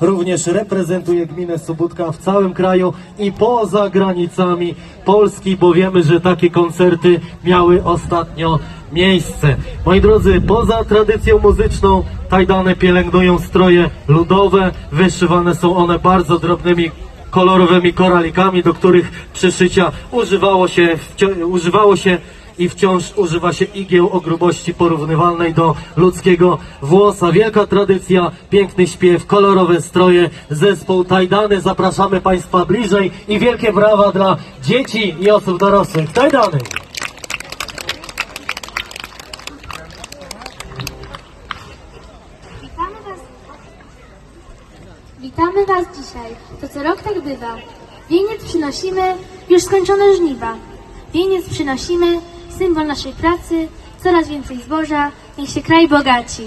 również reprezentuje gminę Sobótka w całym kraju i poza granicami Polski, bo wiemy, że takie koncerty miały ostatnio miejsce. Moi drodzy, poza tradycją muzyczną tajdane pielęgnują stroje ludowe, wyszywane są one bardzo drobnymi kolorowymi koralikami, do których przyszycia używało się, używało się i wciąż używa się igieł o grubości porównywalnej do ludzkiego włosa. Wielka tradycja, piękny śpiew, kolorowe stroje, zespół Tajdany. Zapraszamy Państwa bliżej i wielkie brawa dla dzieci i osób dorosłych. Tajdany! Witamy Was. Dzisiaj. To co rok tak bywa. Wieniec przynosimy, już skończone żniwa. Wieniec przynosimy, symbol naszej pracy, coraz więcej zboża, niech się kraj bogaci.